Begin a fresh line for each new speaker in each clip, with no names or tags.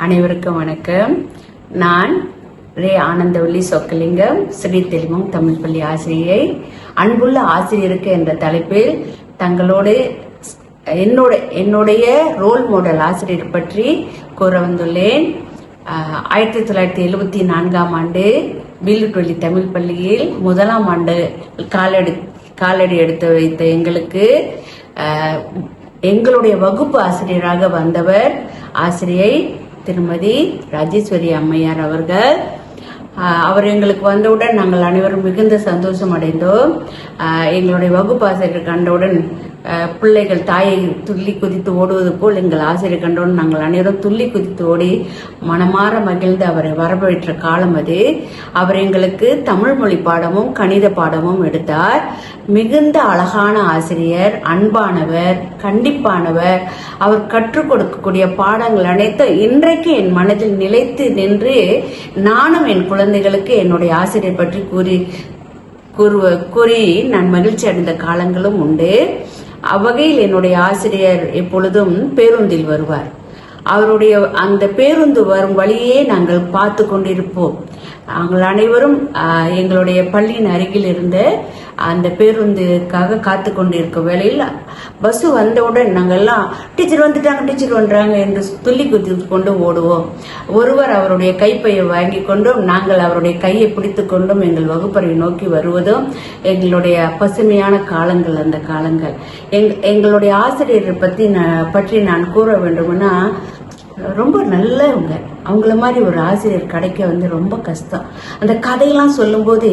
அனைவருக்கும் வணக்கம். நான் ரே ஆனந்தவள்ளி சொக்கலிங்கம் ஸ்ரீ தெளிமம் தமிழ் பள்ளி ஆசிரியை. அன்புள்ள ஆசிரியருக்கு என்ற தலைப்பில் தங்களோடு என்னோட என்னுடைய ரோல் மாடல் ஆசிரியர் பற்றி கூற வந்துள்ளேன். ஆயிரத்தி தொள்ளாயிரத்தி எழுபத்தி நான்காம் ஆண்டு வீலுட்டொல்லி தமிழ் பள்ளியில் முதலாம் ஆண்டு காலடி காலடி எடுத்து வைத்த எங்களுக்கு எங்களுடைய வகுப்பு ஆசிரியராக வந்தவர் ஆசிரியை திருமதி ராஜேஸ்வரி அம்மையார் அவர்கள். அவர் எங்களுக்கு வந்தவுடன் நாங்கள் அனைவரும் மிகுந்த சந்தோஷம் அடைந்தோம். எங்களுடைய வகுப்பாசிரியர் கண்டவுடன் பிள்ளைகள் தாயை துள்ளி குதித்து ஓடுவது போல் எங்கள் ஆசிரியர் கண்டவுடன் நாங்கள் அனைவரும் துள்ளி குதித்து ஓடி மனமாற மகிழ்ந்து அவரை வரவேற்ற காலம் அது. அவர் எங்களுக்கு தமிழ் மொழி பாடமும் கணித பாடமும் எடுத்தார். மிகுந்த அழகான ஆசிரியர் அன்பானவர் கண்டிப்பானவர். அவர் கற்றுக் கொடுக்கக்கூடிய பாடங்கள் அனைத்தும் இன்றைக்கு என் மனதில் நிலைத்து நின்று நானும் என் குழந்தைகளுக்கு என்னுடைய ஆசிரியர் பற்றி கூறி கூறுவ கூறி நான் மகிழ்ச்சி அடைந்த காலங்களும் உண்டு. அவ்வகையில் என்னுடைய ஆசிரியர் எப்பொழுதும் பேருந்தில் வருவார். அவருடைய அந்த பேருந்து வரும் வழியே நாங்கள் பார்த்து கொண்டிருப்போம். நாங்கள் அனைவரும் எங்களுடைய பள்ளியின் அருகில் இருந்த அந்த பேருந்துக்காக காத்து கொண்டிருக்க வேளையில் பஸ் வந்தவுடன் நாங்கெல்லாம் டீச்சர் வந்துட்டாங்க டீச்சர் வந்துறாங்க என்று துள்ளி குத்தி கொண்டு ஓடுவோம். ஒருவர் அவருடைய கைப்பையை வாங்கி கொண்டும் நாங்கள் அவருடைய கையை பிடித்து கொண்டும் எங்கள் வகுப்பறை நோக்கி வருவதும் எங்களுடைய பசுமையான காலங்கள் அந்த காலங்கள். எங் எங்களுடைய ஆசிரியரை பற்றி நான் பற்றி நான் கூற வேண்டும்னா ரொம்ப நல்லவங்க. அவங்கள மாதிரி ஒரு ஆசிரியர் கிடைக்க வந்து ரொம்ப கஷ்டம். அந்த கதையெல்லாம் சொல்லும்போது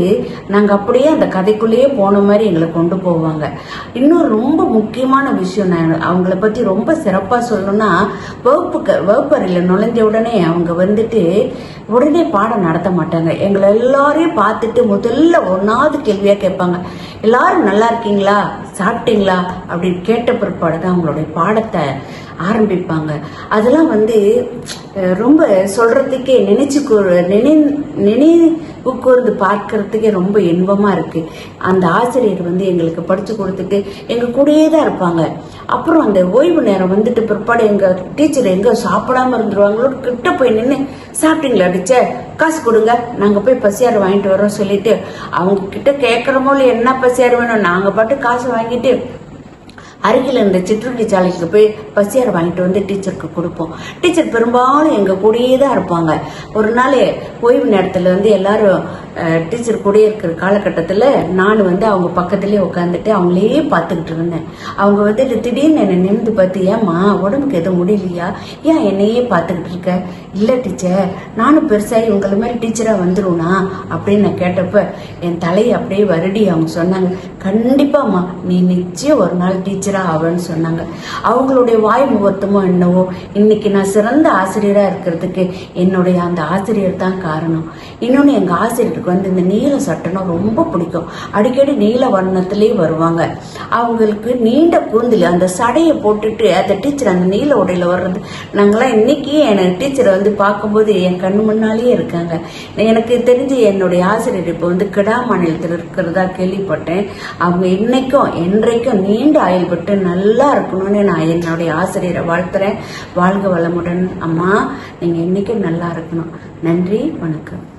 நாங்கள் அப்படியே அந்த கதைக்குள்ளேயே போன மாதிரி எங்களை கொண்டு போவாங்க. இன்னும் ரொம்ப முக்கியமான விஷயம் நான் அவங்கள பற்றி ரொம்ப சிறப்பாக சொல்லணும்னா வகுப்பு வகுப்பறையில் நுழைஞ்ச உடனே அவங்க வந்துட்டு உடனே பாடம் நடத்த மாட்டாங்க. எங்களை எல்லாரையும் பார்த்துட்டு முதல்ல ஒன்றாவது கேள்வியாக கேட்பாங்க. எல்லாரும் நல்லா இருக்கீங்களா? சாப்பிட்டீங்களா? அப்படின்னு கேட்ட பிற்பாடு தான் அவங்களுடைய பாடத்தை ஆரம்பிப்பாங்க. அதெல்லாம் வந்து ரொம்ப சொல்றதுக்கே நினைச்சு நினை நினை உட்கார்ந்து பார்க்கறதுக்கே ரொம்ப இன்பமாக இருக்கு. அந்த ஆசிரியர் வந்து எங்களுக்கு படித்து கொடுத்துட்டு எங்கள் கூடயே தான் இருப்பாங்க. அப்புறம் அந்த ஓய்வு நேரம் வந்துட்டு பிற்பாடு எங்கள் டீச்சர் எங்கே சாப்பிடாம இருந்துருவாங்களோ கிட்ட போய் நின்று சாப்பிட்டீங்களா டீச்சர்? காசு கொடுங்க. நாங்கள் போய் பசியார் வாங்கிட்டு வரோம் சொல்லிட்டு அவங்க கிட்ட கேட்கறமோ என்ன பசியார் வேணும்? நாங்கள் பாட்டு காசு வாங்கிட்டு அருகில் இருந்த சிற்றுண்டி சாலைக்கு போய் பசியார் வாங்கிட்டு வந்து டீச்சருக்கு கொடுப்போம். டீச்சர் பெரும்பாலும் எங்க கூடயே தான் இருப்பாங்க. ஒரு நாள் ஓய்வு நேரத்தில் வந்து எல்லாரும் டீச்சர் கூடயே இருக்கிற காலகட்டத்தில் நான் வந்து அவங்க பக்கத்துலேயே உட்காந்துட்டு அவங்களே பார்த்துக்கிட்டு இருந்தேன். அவங்க வந்துட்டு திடீர்னு என்னை நிமிந்து பார்த்து ஏம்மா உடம்புக்கு எதுவும் முடியலையா? ஏன் என்னையே பார்த்துக்கிட்டு இருக்க? இல்லை டீச்சர் நானும் பெருசாகி உங்களை மாதிரி டீச்சராக வந்துருவனா? அப்படின்னு நான் கேட்டப்ப என் தலையை அப்படியே வருடி அவங்க சொன்னாங்க. கண்டிப்பாம்மா நீ நிச்சயம் ஒரு நாள் டீச்சராக ஆவன்னு சொன்னாங்க. அவங்களுடைய வாய் முகூர்த்தமோ என்னவோ இன்னைக்கு நான் சிறந்த ஆசிரியராக இருக்கிறதுக்கு என்னுடைய அந்த ஆசிரியர் தான் காரணம். இன்னொன்று எங்கள் ஆசிரியர் எனக்கு வந்து இந்த நீல சட்டம்னா ரொம்ப பிடிக்கும். அடிக்கடி நீல வண்ணத்திலே வருவாங்க. அவங்களுக்கு நீண்ட கூந்தல் அந்த சடையை போட்டுட்டு அந்த டீச்சர் அந்த நீல உடையில வர்றது. நாங்களாம் இன்னைக்கு எனக்கு டீச்சரை வந்து பார்க்கும்போது என் கண்ணு முன்னாலேயே இருக்காங்க. எனக்கு தெரிஞ்சு என்னுடைய ஆசிரியர் இப்போ வந்து கிடா மாநிலத்தில் இருக்கிறதா கேள்விப்பட்டேன். அவங்க இன்னைக்கும் என்றைக்கும் நீண்ட ஆயுள்பட்டு நல்லா இருக்கணும்னு நான் என்னுடைய ஆசிரியரை வாழ்த்துறேன். வாழ்க வளமுடன். அம்மா நீங்கள் இன்றைக்கும் நல்லா இருக்கணும். நன்றி வணக்கம்.